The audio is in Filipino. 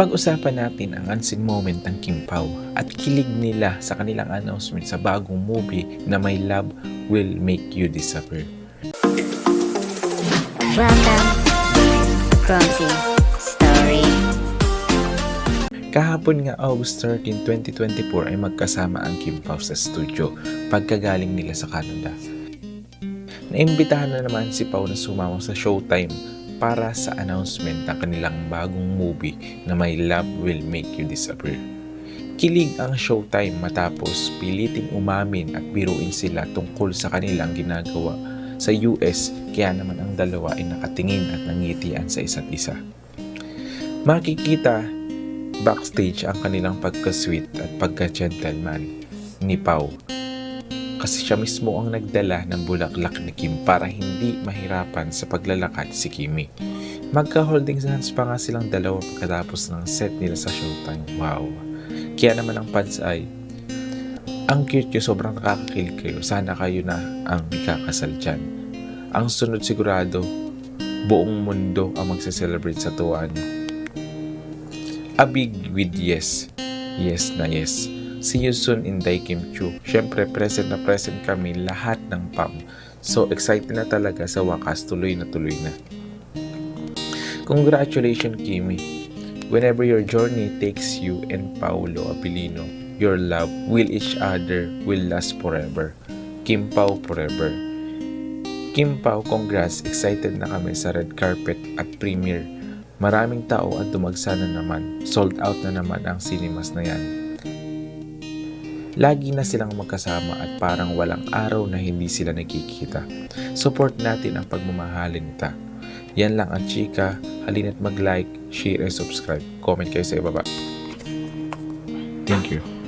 Pag-usapan natin ang unseen moment ng Kim Pao at kilig nila sa kanilang announcement sa bagong movie na My Love Will Make You Disappear. Welcome, Clumsy Story. Kahapon nga August 13, 2024 ay magkasama ang Kim Pao sa studio pagkagaling nila sa Canada. Naimbitahan na naman si Pao na sumama sa showtime para sa announcement ng kanilang bagong movie na My Love Will Make You Disappear. Kilig ang showtime matapos piliting umamin at biruin sila tungkol sa kanilang ginagawa sa US kaya naman ang dalawa ay nakatingin at nangitian sa isa't isa. Makikita backstage ang kanilang pagka-sweet at pagka-gentleman ni Pau. Kasi siya mismo ang nagdala ng bulaklak ni Kim para hindi mahirapan sa paglalakad si Kimi. Magka-holding hands pa nga silang dalawa pagkatapos ng set nila sa showtime. Wow! Kaya naman ang fans ay, ang cute nyo, sobrang nakakakilig kayo. Sana kayo na ang ikakasal dyan. Ang sunod sigurado, buong mundo ang magse-celebrate sa tuwa nyo. A big with yes. Yes na yes. See you soon in Dai Kim Chu. Siyempre, present na present kami lahat ng PAM. So, excited na talaga sa wakas. Tuloy na tuloy na. Congratulations, Kimi. Whenever your journey takes you and Paulo Abilino, your love will each other will last forever. Kim Pao forever. Kim Pao, congrats. Excited na kami sa red carpet at premiere. Maraming tao at dumagsa na naman. Sold out na naman ang cinemas na yan. Lagi na silang magkasama at parang walang araw na hindi sila nagkikita. Support natin ang pagmamahalin nita. Yan lang ang chika. Halina't mag-like, share, and subscribe. Comment kayo sa ibaba. Thank you.